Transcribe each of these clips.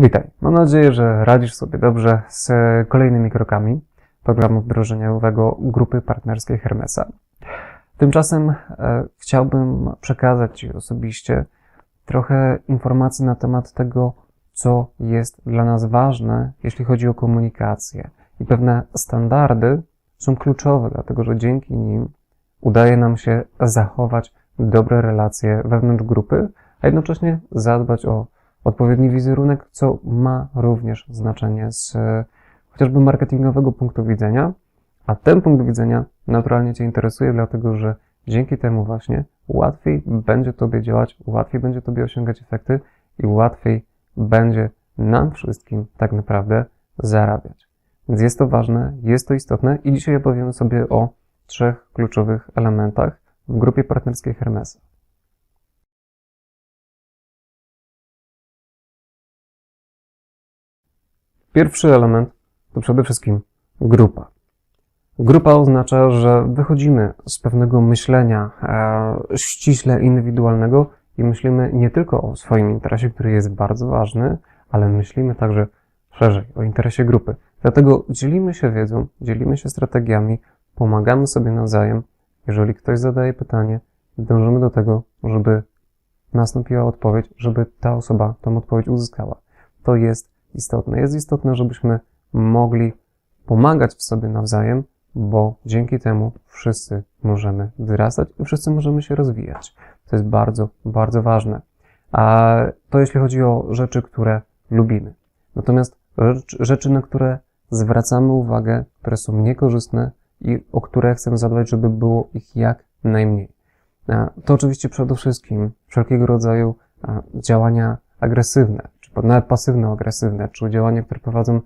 Witaj. Mam nadzieję, że radzisz sobie dobrze z kolejnymi krokami programu wdrożeniowego grupy partnerskiej Hermesa. Tymczasem e, chciałbym przekazać Ci osobiście trochę informacji na temat tego, co jest dla nas ważne, jeśli chodzi o komunikację. I pewne standardy są kluczowe, dlatego że dzięki nim udaje nam się zachować dobre relacje wewnątrz grupy, a jednocześnie zadbać o odpowiedni wizerunek, co ma również znaczenie z e, chociażby marketingowego punktu widzenia, a ten punkt widzenia naturalnie Cię interesuje, dlatego że dzięki temu właśnie łatwiej będzie Tobie działać, łatwiej będzie Tobie osiągać efekty i łatwiej będzie nam wszystkim tak naprawdę zarabiać. Więc jest to ważne, jest to istotne i dzisiaj opowiemy sobie o trzech kluczowych elementach w grupie partnerskiej Hermesa. Pierwszy element to przede wszystkim grupa. Grupa oznacza, że wychodzimy z pewnego myślenia e, ściśle indywidualnego i myślimy nie tylko o swoim interesie, który jest bardzo ważny, ale myślimy także szerzej o interesie grupy. Dlatego dzielimy się wiedzą, dzielimy się strategiami, pomagamy sobie nawzajem. Jeżeli ktoś zadaje pytanie, dążymy do tego, żeby nastąpiła odpowiedź, żeby ta osoba tą odpowiedź uzyskała. To jest istotne. Jest istotne, żebyśmy mogli pomagać w sobie nawzajem, bo dzięki temu wszyscy możemy wzrastać i wszyscy możemy się rozwijać. To jest bardzo, bardzo ważne. A to jeśli chodzi o rzeczy, które lubimy. Natomiast rzecz, rzeczy, na które zwracamy uwagę, które są niekorzystne i o które chcemy zadbać, żeby było ich jak najmniej. To oczywiście przede wszystkim wszelkiego rodzaju działania agresywne, nawet pasywno-agresywne, czy działania, które prowadzą,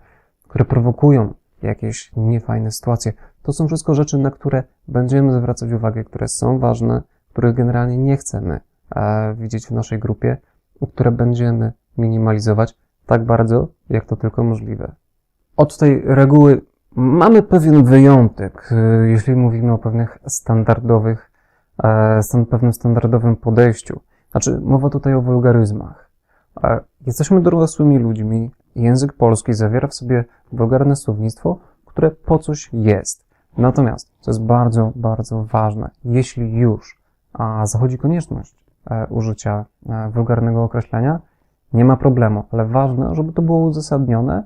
które prowokują jakieś niefajne sytuacje. To są wszystko rzeczy, na które będziemy zwracać uwagę, które są ważne, których generalnie nie chcemy e, widzieć w naszej grupie, które będziemy minimalizować tak bardzo, jak to tylko możliwe. Od tej reguły mamy pewien wyjątek, e, jeśli mówimy o pewnych standardowych, e, pewnym standardowym podejściu. Znaczy, mowa tutaj o wulgaryzmach. Jesteśmy dorosłymi ludźmi. Język polski zawiera w sobie wulgarne słownictwo, które po coś jest. Natomiast, co jest bardzo, bardzo ważne, jeśli już a, zachodzi konieczność e, użycia e, wulgarnego określenia, nie ma problemu, ale ważne, żeby to było uzasadnione.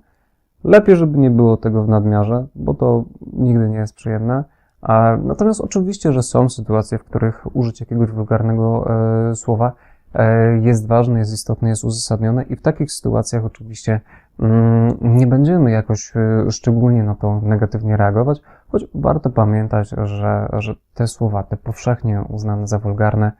Lepiej, żeby nie było tego w nadmiarze, bo to nigdy nie jest przyjemne. Natomiast oczywiście, że są sytuacje, w których użycie jakiegoś wulgarnego e, słowa jest ważne, jest istotne, jest uzasadnione i w takich sytuacjach oczywiście mm, nie będziemy jakoś e, szczególnie na to negatywnie reagować, choć warto pamiętać, że, że te słowa, te powszechnie uznane za wulgarne,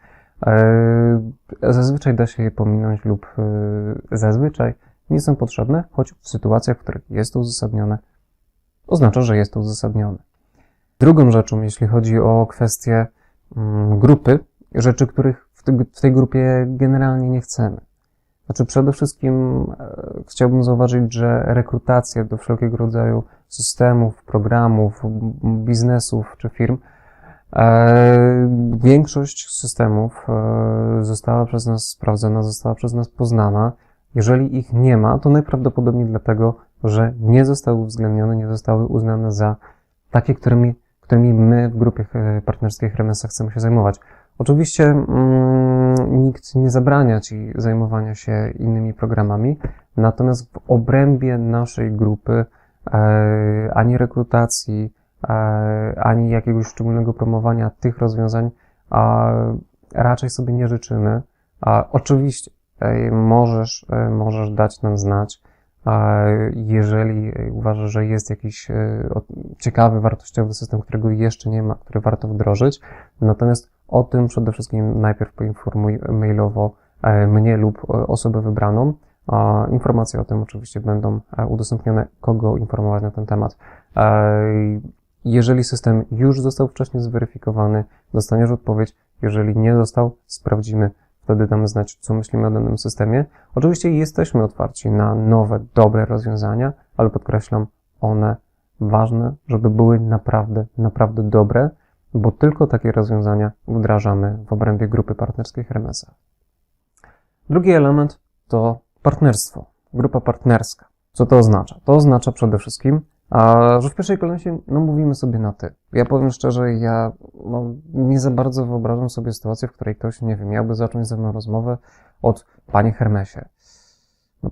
e, zazwyczaj da się je pominąć lub e, zazwyczaj nie są potrzebne, choć w sytuacjach, w których jest to uzasadnione, oznacza, że jest to uzasadnione. Drugą rzeczą, jeśli chodzi o kwestię mm, grupy, rzeczy, których w, tej grupie generalnie nie chcemy. Znaczy, przede wszystkim e, chciałbym zauważyć, że rekrutacja do wszelkiego rodzaju systemów, programów, biznesów czy firm, e, większość systemów e, została przez nas sprawdzona, została przez nas poznana. Jeżeli ich nie ma, to najprawdopodobniej dlatego, że nie zostały uwzględnione, nie zostały uznane za takie, którymi, którymi my w grupie partnerskiej Hermesa chcemy się zajmować. Oczywiście mm, nikt nie zabrania Ci zajmowania się innymi programami, natomiast w obrębie naszej grupy e, ani rekrutacji, e, ani jakiegoś szczególnego promowania tych rozwiązań a, raczej sobie nie życzymy. A, oczywiście e, możesz, możesz dać nam znać, jeżeli uważasz, że jest jakiś ciekawy, wartościowy system, którego jeszcze nie ma, który warto wdrożyć, natomiast o tym przede wszystkim najpierw poinformuj mailowo e, mnie lub e, osobę wybraną. Informacje o tym oczywiście będą e, udostępnione, kogo informować na ten temat. Jeżeli system już został wcześniej zweryfikowany, dostaniesz odpowiedź. Jeżeli nie został, sprawdzimy, wtedy damy znać, co myślimy o danym systemie. Oczywiście jesteśmy otwarci na nowe, dobre rozwiązania, ale podkreślam, one ważne, żeby były naprawdę, naprawdę dobre, bo tylko takie rozwiązania wdrażamy w obrębie grupy partnerskiej Hermesa. Drugi element to partnerstwo. grupa partnerska. Co to oznacza? To oznacza przede wszystkim, a, że w pierwszej kolejności no, mówimy sobie na ty. Ja powiem szczerze, ja no, nie za bardzo wyobrażam sobie sytuację, w której ktoś, nie wiem, miałby zacząć ze mną rozmowę od Panie Hermesie.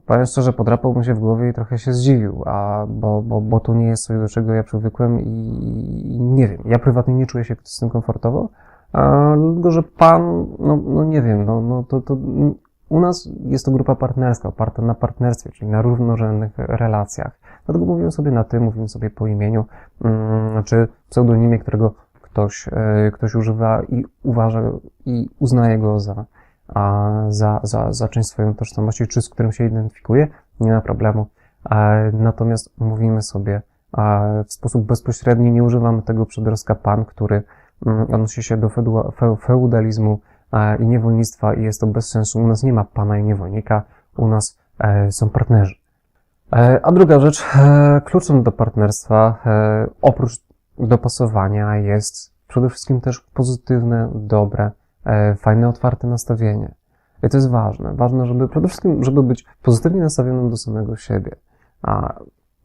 Powiem szczerze, podrapał się w głowie i trochę się zdziwił, a, bo, bo, bo to nie jest coś, do czego ja przywykłem i, i nie wiem, ja prywatnie nie czuję się z tym komfortowo, a, dlatego, że Pan, no, no nie wiem, no, no to, to u nas jest to grupa partnerska, oparta na partnerstwie, czyli na równorzędnych relacjach. Dlatego mówimy sobie na ty, mówimy sobie po imieniu, mm, czy pseudonimie, którego ktoś, e, ktoś używa i uważa i uznaje go za, za, za, za część swojej tożsamości, czy z którym się identyfikuje, nie ma problemu. Natomiast mówimy sobie w sposób bezpośredni, nie używamy tego przedrostka pan, który mm, odnosi się do feudalizmu, i niewolnictwa i jest to bez sensu. U nas nie ma pana i niewolnika, u nas e, są partnerzy. E, a druga rzecz, e, kluczem do partnerstwa, oprócz dopasowania, jest przede wszystkim też pozytywne, dobre, fajne, otwarte nastawienie. I to jest ważne. Ważne, żeby przede wszystkim, żeby być pozytywnie nastawionym do samego siebie. A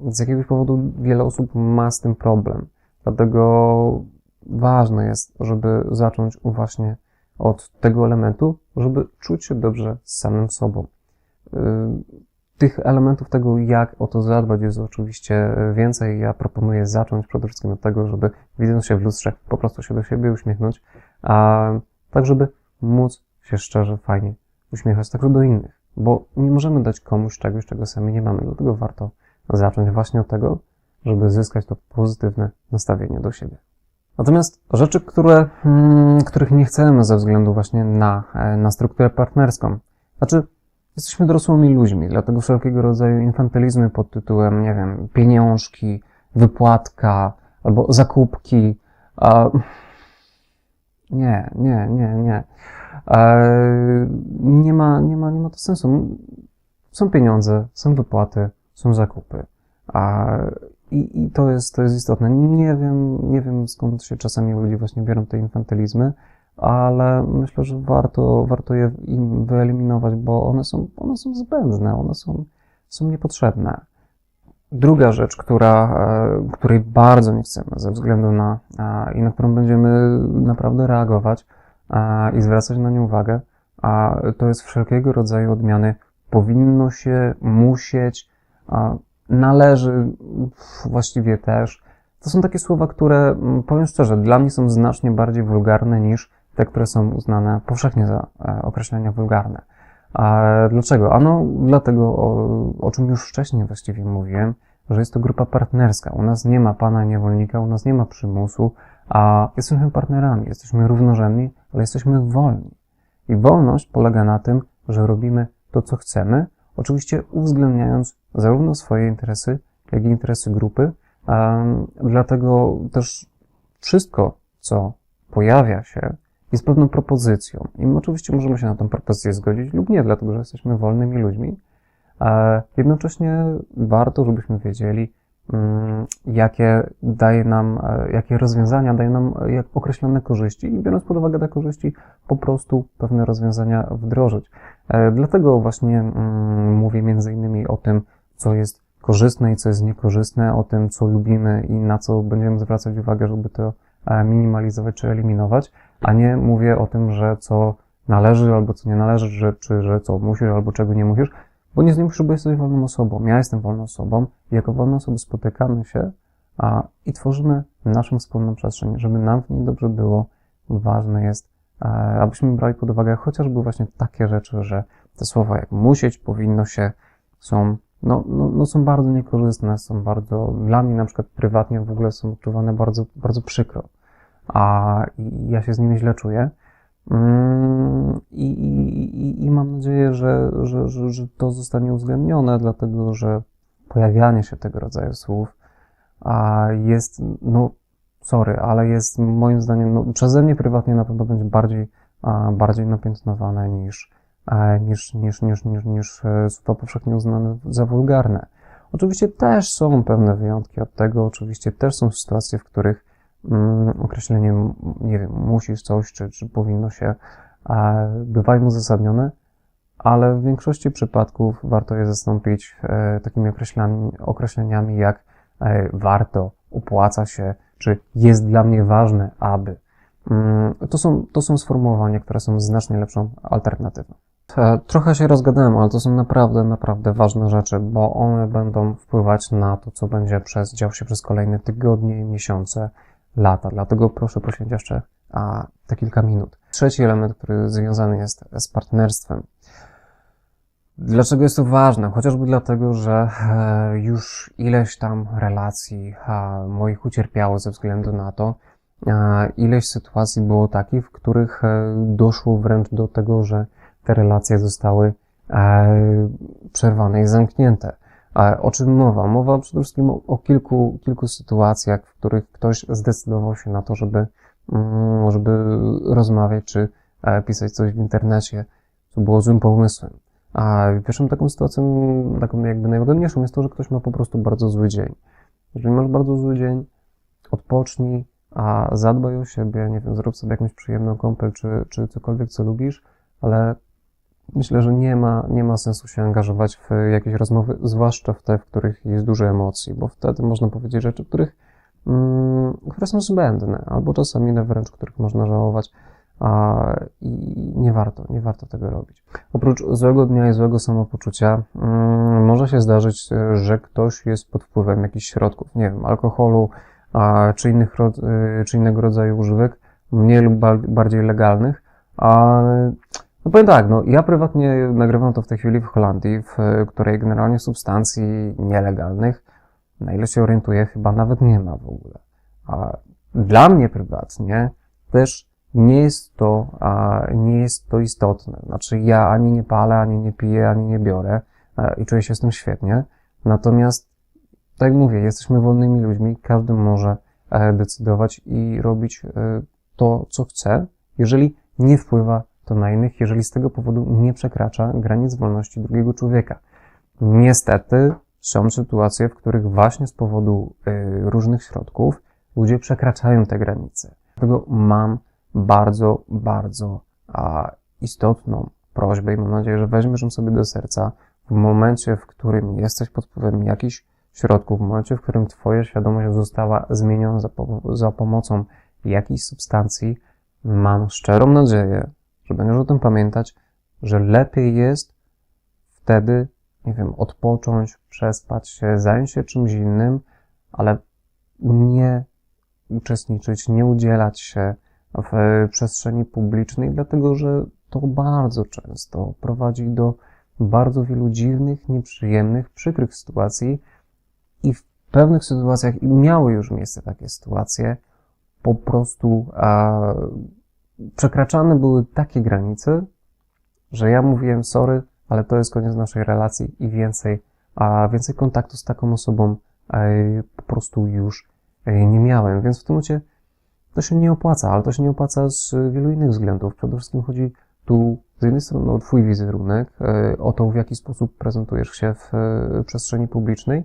z jakiegoś powodu wiele osób ma z tym problem. Dlatego ważne jest, żeby zacząć właśnie od tego elementu, żeby czuć się dobrze z samym sobą. Y, tych elementów tego, jak o to zadbać, jest oczywiście więcej. Ja proponuję zacząć przede wszystkim od tego, żeby widząc się w lustrze, po prostu się do siebie uśmiechnąć, a tak, żeby móc się szczerze, fajnie uśmiechać także do innych, bo nie możemy dać komuś czegoś, czego sami nie mamy. Dlatego warto zacząć właśnie od tego, żeby zyskać to pozytywne nastawienie do siebie. Natomiast rzeczy, które, hmm, których nie chcemy ze względu właśnie na, e, na strukturę partnerską. Znaczy, jesteśmy dorosłymi ludźmi, dlatego wszelkiego rodzaju infantylizmy pod tytułem, nie wiem, pieniążki, wypłatka albo zakupki. A... Nie, nie, nie, nie. E, nie, ma, nie, ma, nie ma to sensu. Są pieniądze, są wypłaty, są zakupy. A i, I to jest, to jest istotne. Nie wiem, nie wiem skąd się czasami u ludzi właśnie biorą te infantylizmy, ale myślę, że warto, warto je im wyeliminować, bo one są, one są zbędne, one są, są niepotrzebne. Druga rzecz, która, e, której bardzo nie chcemy ze względu na i na którą będziemy naprawdę reagować i zwracać na nią uwagę, to jest wszelkiego rodzaju odmiany powinno się, musieć, należy właściwie też. To są takie słowa, które, powiem szczerze, dla mnie są znacznie bardziej wulgarne niż te, które są uznane powszechnie za e, określenia wulgarne. A dlaczego? Ano, dlatego, o, o czym już wcześniej właściwie mówiłem, że jest to grupa partnerska. U nas nie ma pana niewolnika, u nas nie ma przymusu, a jesteśmy partnerami, jesteśmy równorzędni, ale jesteśmy wolni. I wolność polega na tym, że robimy to, co chcemy, oczywiście uwzględniając zarówno swoje interesy, jak i interesy grupy. Dlatego też wszystko, co pojawia się, jest pewną propozycją. I my oczywiście możemy się na tę propozycję zgodzić lub nie, dlatego że jesteśmy wolnymi ludźmi. Jednocześnie warto, żebyśmy wiedzieli, mm, jakie daje nam, e, jakie rozwiązania dają nam e, jak określone korzyści i biorąc pod uwagę te korzyści, po prostu pewne rozwiązania wdrożyć. E, dlatego właśnie mm, mówię między innymi o tym, co jest korzystne i co jest niekorzystne, o tym, co lubimy i na co będziemy zwracać uwagę, żeby to e, minimalizować czy eliminować, a nie mówię o tym, że co należy albo co nie należy, że, czy że co musisz albo czego nie musisz, bo nie musisz, bo jesteś wolną osobą. Ja jestem wolną osobą i jako wolne osoby spotykamy się a, i tworzymy naszą wspólną przestrzeń, żeby nam w niej dobrze było. Ważne jest, e, abyśmy brali pod uwagę chociażby właśnie takie rzeczy, że te słowa jak musieć, powinno się są no, no, no są bardzo niekorzystne, są bardzo, dla mnie na przykład prywatnie w ogóle są odczuwane bardzo, bardzo przykro. A ja się z nimi źle czuję. Mm, I, i, i mam nadzieję, że, że, że, że to zostanie uwzględnione, dlatego że pojawianie się tego rodzaju słów a jest, no, sorry, ale jest moim zdaniem, no, przeze mnie prywatnie na pewno będzie bardziej, a, bardziej napiętnowane niż, niż, niż, niż, niż, niż e, słowa powszechnie uznane za wulgarne. Oczywiście też są pewne wyjątki od tego, oczywiście też są sytuacje, w których mm, określenie, nie wiem, musisz coś, czy, czy powinno się, bywają uzasadnione, ale w większości przypadków warto je zastąpić e, takimi określami, określeniami jak e, warto, opłaca się, czy jest dla mnie ważne, aby. Mm, To są, to są sformułowania, które są znacznie lepszą alternatywą. E, Trochę się rozgadałem, ale to są naprawdę, naprawdę ważne rzeczy, bo one będą wpływać na to, co będzie przez, dział się przez kolejne tygodnie, miesiące, lata. Dlatego proszę poświęcić jeszcze a, te kilka minut. Trzeci element, który związany jest z partnerstwem. Dlaczego jest to ważne? Chociażby dlatego, że e, już ileś tam relacji e, moich ucierpiało ze względu na to, e, ileś sytuacji było takich, w których doszło wręcz do tego, że te relacje zostały przerwane i zamknięte. O czym mowa? Mowa przede wszystkim o, o kilku, kilku sytuacjach, w których ktoś zdecydował się na to, żeby, mm, żeby rozmawiać czy e, pisać coś w internecie, co było złym pomysłem. A pierwszą taką sytuacją, taką jakby najwygodniejszą jest to, że ktoś ma po prostu bardzo zły dzień. Jeżeli masz bardzo zły dzień, odpocznij, a zadbaj o siebie, nie wiem, zrób sobie jakąś przyjemną kąpel, czy, czy cokolwiek, co lubisz, ale myślę, że nie ma, nie ma sensu się angażować w jakieś rozmowy, zwłaszcza w te, w których jest dużo emocji, bo wtedy można powiedzieć rzeczy, których, mm, które są zbędne, albo czasami wręcz, których można żałować, a, i nie warto, nie warto tego robić. Oprócz złego dnia i złego samopoczucia, mm, może się zdarzyć, że ktoś jest pod wpływem jakichś środków, nie wiem, alkoholu, a, czy, innych, y, czy innego rodzaju używek, mniej lub ba- bardziej legalnych, a no powiem tak, no ja prywatnie nagrywam to w tej chwili w Holandii, w której generalnie substancji nielegalnych, na ile się orientuję, chyba nawet nie ma w ogóle. A dla mnie prywatnie też nie jest to, a, nie jest to istotne. Znaczy ja ani nie palę, ani nie piję, ani nie biorę e, i czuję się z tym świetnie. Natomiast, tak jak mówię, jesteśmy wolnymi ludźmi, każdy może e, decydować i robić e, to, co chce, jeżeli nie wpływa to na innych, jeżeli z tego powodu nie przekracza granic wolności drugiego człowieka. Niestety są sytuacje, w których właśnie z powodu y, różnych środków ludzie przekraczają te granice. Dlatego mam bardzo, bardzo istotną prośbę i mam nadzieję, że weźmiesz ją sobie do serca w momencie, w którym jesteś pod wpływem jakichś środków, w momencie, w którym twoja świadomość została zmieniona za, po, za pomocą jakiejś substancji, mam szczerą nadzieję, że będziesz o tym pamiętać, że lepiej jest wtedy, nie wiem, odpocząć, przespać się, zająć się czymś innym, ale nie uczestniczyć, nie udzielać się w przestrzeni publicznej, dlatego że to bardzo często prowadzi do bardzo wielu dziwnych, nieprzyjemnych, przykrych sytuacji i w pewnych sytuacjach, i miały już miejsce takie sytuacje, po prostu a, przekraczane były takie granice, że ja mówiłem sorry, ale to jest koniec naszej relacji i więcej, a więcej kontaktu z taką osobą e, po prostu już e, nie miałem, więc w tym momencie to się nie opłaca, ale to się nie opłaca z wielu innych względów. Przede wszystkim chodzi tu z jednej strony o Twój wizerunek, e, o to, w jaki sposób prezentujesz się w przestrzeni publicznej,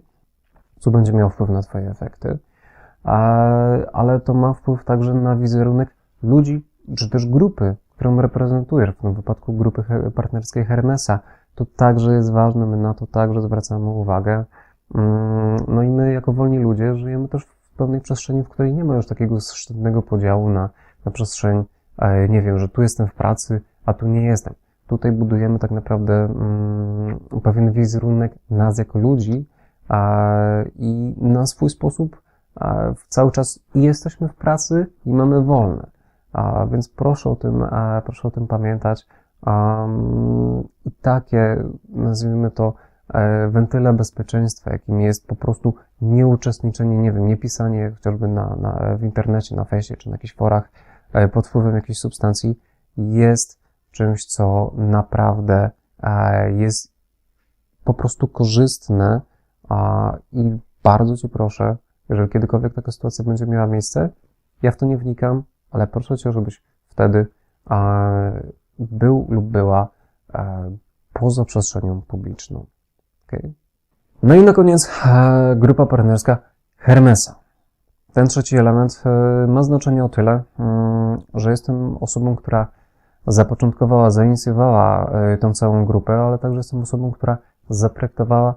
co będzie miało wpływ na Twoje efekty, ale to ma wpływ także na wizerunek ludzi, czy też grupy, którą reprezentujesz, w tym wypadku grupy partnerskiej Hermesa. To także jest ważne, my na to także zwracamy uwagę. Mm, No i my, jako wolni ludzie, żyjemy też w pewnej przestrzeni, w której nie ma już takiego sztywnego podziału na, na przestrzeń, e, nie wiem, że tu jestem w pracy, a tu nie jestem. Tutaj budujemy tak naprawdę mm, pewien wizerunek nas jako ludzi i na swój sposób cały czas jesteśmy w pracy i mamy wolne. Więc proszę o tym, a, proszę o tym pamiętać. I takie, nazwijmy to, e, wentyle bezpieczeństwa, jakim jest po prostu nieuczestniczenie, nie wiem, nie pisanie chociażby na, na, w internecie, na fejsie czy na jakichś forach e, pod wpływem jakiejś substancji, jest czymś, co naprawdę e, jest po prostu korzystne i bardzo Cię proszę, jeżeli kiedykolwiek taka sytuacja będzie miała miejsce, ja w to nie wnikam, ale proszę Cię, żebyś wtedy e, był lub była e, poza przestrzenią publiczną. Okay? No i na koniec e, grupa partnerska Hermesa. Ten trzeci element ma znaczenie o tyle, mm, że jestem osobą, która zapoczątkowała, zainicjowała tą całą grupę, ale także jestem osobą, która zaprojektowała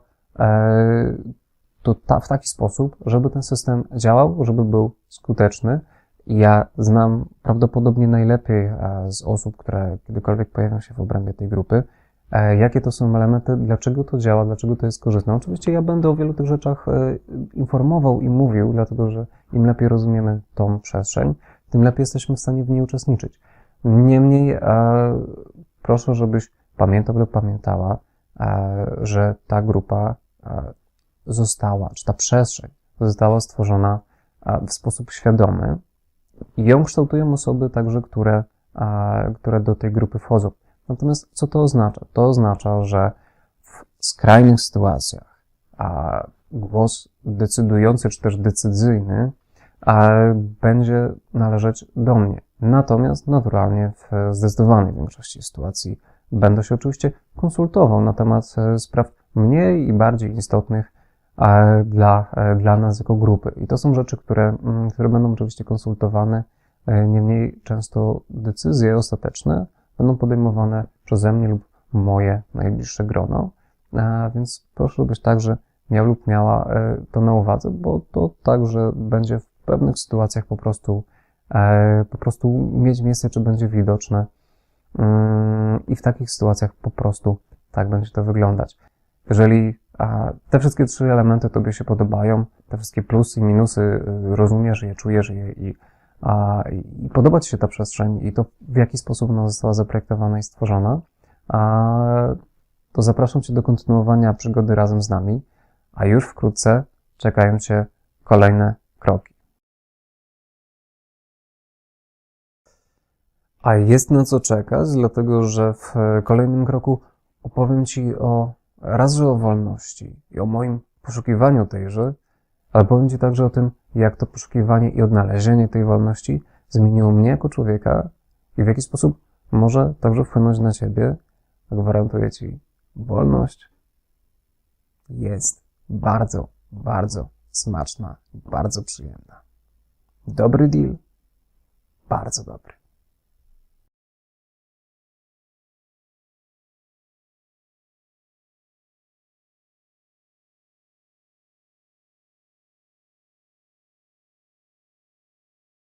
to w taki sposób, żeby ten system działał, żeby był skuteczny. Ja znam prawdopodobnie najlepiej e, z osób, które kiedykolwiek pojawią się w obrębie tej grupy, e, jakie to są elementy, dlaczego to działa, dlaczego to jest korzystne. Oczywiście ja będę o wielu tych rzeczach e, informował i mówił, dlatego że im lepiej rozumiemy tą przestrzeń, tym lepiej jesteśmy w stanie w niej uczestniczyć. Niemniej proszę, żebyś pamiętał lub pamiętała, że ta grupa została, czy ta przestrzeń została stworzona w sposób świadomy i ją kształtują osoby także, które, e, które do tej grupy wchodzą. Natomiast co to oznacza? To oznacza, że w skrajnych sytuacjach a głos decydujący, czy też decyzyjny a będzie należeć do mnie. Natomiast naturalnie w zdecydowanej większości sytuacji będę się oczywiście konsultował na temat e, spraw mniej i bardziej istotnych dla, e, dla nas jako grupy. I to są rzeczy, które, mm, które będą oczywiście konsultowane. E, Niemniej często decyzje ostateczne będą podejmowane przeze mnie lub moje najbliższe grono. Więc proszę, żebyś także miał lub miała e, to na uwadze, bo to także będzie w pewnych sytuacjach po prostu, e, po prostu mieć miejsce, czy będzie widoczne. Mm, I w takich sytuacjach po prostu tak będzie to wyglądać. Jeżeli te wszystkie trzy elementy Tobie się podobają, te wszystkie plusy i minusy, y, rozumiesz je, czujesz je i, a, i podoba Ci się ta przestrzeń i to, w jaki sposób ona została zaprojektowana i stworzona, a, to zapraszam Cię do kontynuowania przygody razem z nami, a już wkrótce czekają Cię kolejne kroki. A jest na co czekać, dlatego że w kolejnym kroku opowiem Ci o raz, że o wolności i o moim poszukiwaniu tejże, ale powiem Ci także o tym, jak to poszukiwanie i odnalezienie tej wolności zmieniło mnie jako człowieka i w jaki sposób może także wpłynąć na Ciebie. Gwarantuję Ci, wolność jest bardzo, bardzo smaczna bardzo przyjemna. Dobry deal, bardzo dobry.